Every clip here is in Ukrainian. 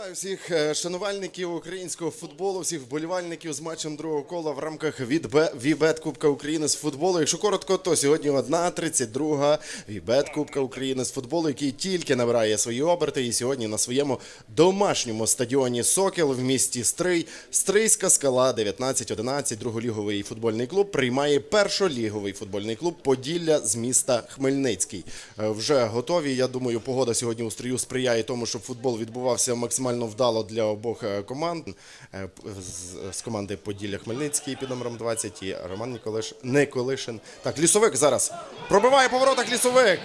Вітаю всіх е, шанувальників українського футболу, всіх вболівальників з матчем другого кола в рамках від Вібет Кубка України з футболу. Якщо коротко, то сьогодні одна 32 Вібет Кубка України з футболу, який тільки набирає свої оберти. І сьогодні на своєму домашньому стадіоні Сокіл в місті Стрий Стрийська скала 19-11, друголіговий футбольний клуб приймає першоліговий футбольний клуб Поділля з міста Хмельницький. Е, Вже готові. Я думаю, погода сьогодні у стрию сприяє тому, щоб футбол відбувався максимально вдало для обох е, команд. Е, з- З команди Поділля Хмельницький під номером 20 і Роман Ніколиш... Николишин. Так, лісовик зараз пробиває по воротах лісовик.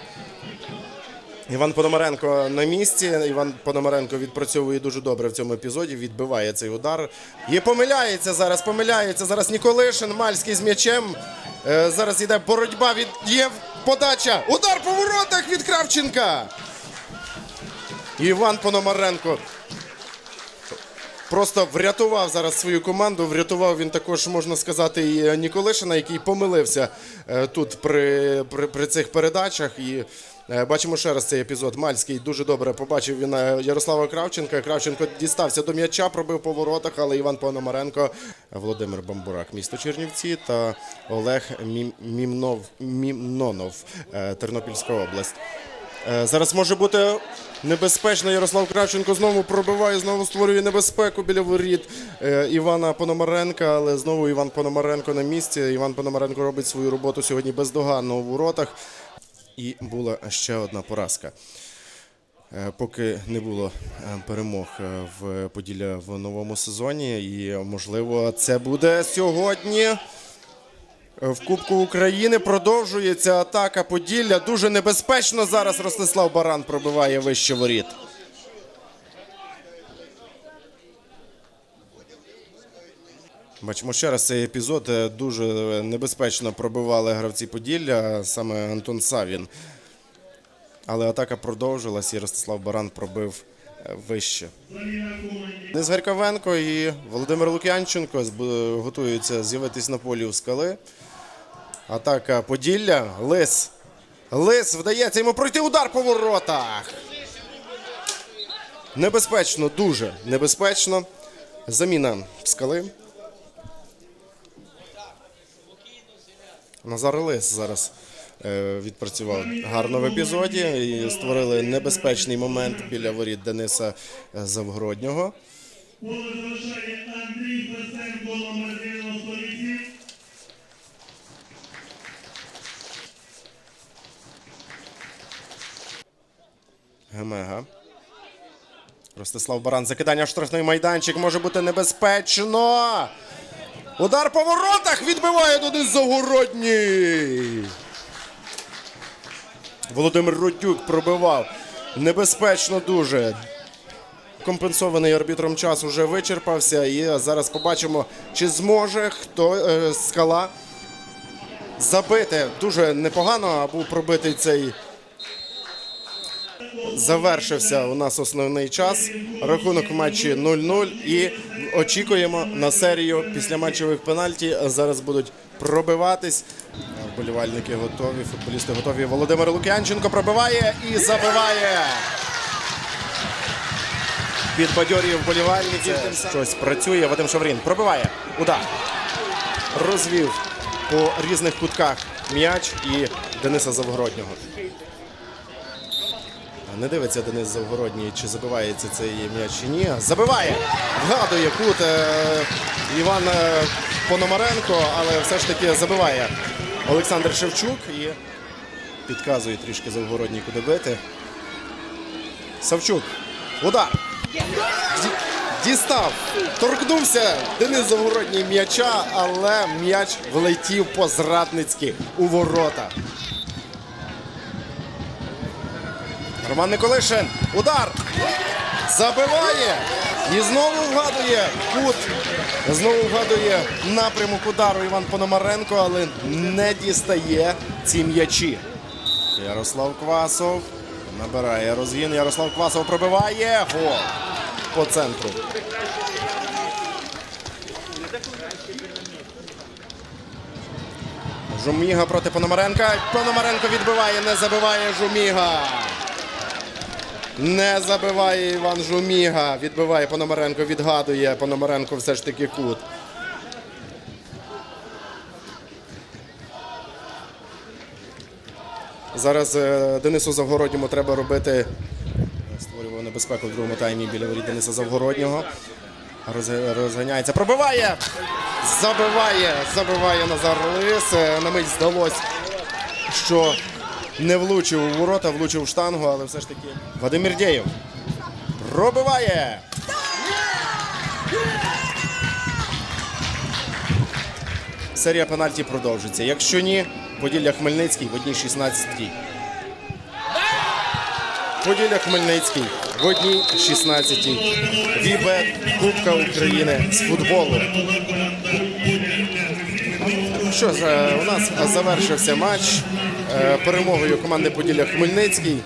Іван Пономаренко на місці. Іван Пономаренко відпрацьовує дуже добре в цьому епізоді. Відбиває цей удар. І помиляється зараз. Помиляється зараз Ніколишин. Мальський з м'ячем. Е, зараз йде боротьба від є подача. Удар по воротах від Кравченка. Іван Пономаренко просто врятував зараз свою команду. Врятував він також, можна сказати, і Ніколишина, який помилився е, тут при, при, при цих передачах. І е, бачимо ще раз цей епізод. Мальський дуже добре побачив він е, Ярослава Кравченка. Кравченко дістався до м'яча, пробив по воротах, але Іван Пономаренко, Володимир Бамбурак, місто Чернівці та Олег Мім, Мімнов, Мімнонов, е, Тернопільська область. Е, Зараз може бути небезпечно. Ярослав Кравченко знову пробиває, знову створює небезпеку біля воріт е, Івана Пономаренка. Але знову Іван Пономаренко на місці. Іван Пономаренко робить свою роботу сьогодні бездоганно у воротах. І була ще одна поразка. Е, Поки не було перемог в Поділля в новому сезоні, і можливо це буде сьогодні. В Кубку України продовжується атака Поділля. Дуже небезпечно зараз Ростислав Баран пробиває вище воріт. Бачимо ще раз цей епізод. е, Дуже небезпечно пробивали гравці Поділля, саме Антон Савін. Але атака продовжилась і Ростислав Баран пробив вище. Денис Гарьковенко і Володимир Лук'янченко готуються з'явитись на полі у скали. Атака Поділля. Лис. Лис вдається йому пройти удар по воротах. Небезпечно, дуже небезпечно. Заміна скали. Назар Лис зараз відпрацював гарно в епізоді і створили небезпечний момент біля воріт Дениса е, Завгороднього. Поле залишає Андрій Песенко, номер 98. Гемега. Ростислав Баран. Закидання в штрафний майданчик може бути небезпечно. Удар по воротах відбиває Денис Завгородній. Володимир Рудюк пробивав. Небезпечно дуже. Компенсований арбітром час уже вичерпався. І зараз побачимо, чи зможе хто е, скала забити. Дуже непогано, або пробити цей Завершився у нас основний час. Рахунок в матчі 0-0 і очікуємо на серію після матчових пенальті. Зараз будуть пробиватись. Вболівальники готові, футболісти готові. Володимир Лук'янченко пробиває і забиває. Підбадьорює вболівальників. Щось працює. Вадим Шаврін пробиває. Удар. Розвів по різних кутках м'яч і Дениса Завгороднього. Не дивиться Денис Завгородній, чи забивається цей м'яч чи ні. Забиває! Вгадує кут е, Іван е, Пономаренко, але все ж таки забиває Олександр Шевчук і підказує трішки Завгородній, куди бити. Савчук. Удар. Дістав. Торкнувся Денис Завгородній м'яча, але м'яч влетів по-зрадницьки у ворота. Роман Николишин. Удар. Забиває. І знову вгадує кут. Знову вгадує напрямок удару Іван Пономаренко, але не дістає ці м'ячі. Ярослав Квасов набирає розгін. Ярослав Квасов пробиває. Гол по центру. Жуміга проти Пономаренка. Пономаренко відбиває, не забиває Жуміга. Не забиває Іван Жуміга. Відбиває Пономаренко, відгадує Пономаренко все ж таки кут. Зараз е, Денису Завгородньому треба робити. Створював небезпеку в другому таймі біля воріт Дениса Завгороднього. Роз- Розганяється. Пробиває! Забиває! Забиває Назар Лис. Е, На мить здалось, що не влучив у ворота, влучив в штангу, але все ж таки Вадим Мірдєєв пробиває. Серія пенальті продовжиться. Якщо ні, Поділля Хмельницький в одній 16-й. Поділля Хмельницький в одній 16-й. Вібет Кубка України з футболу. Що е, у нас завершився матч е, перемогою команди Поділля Хмельницький.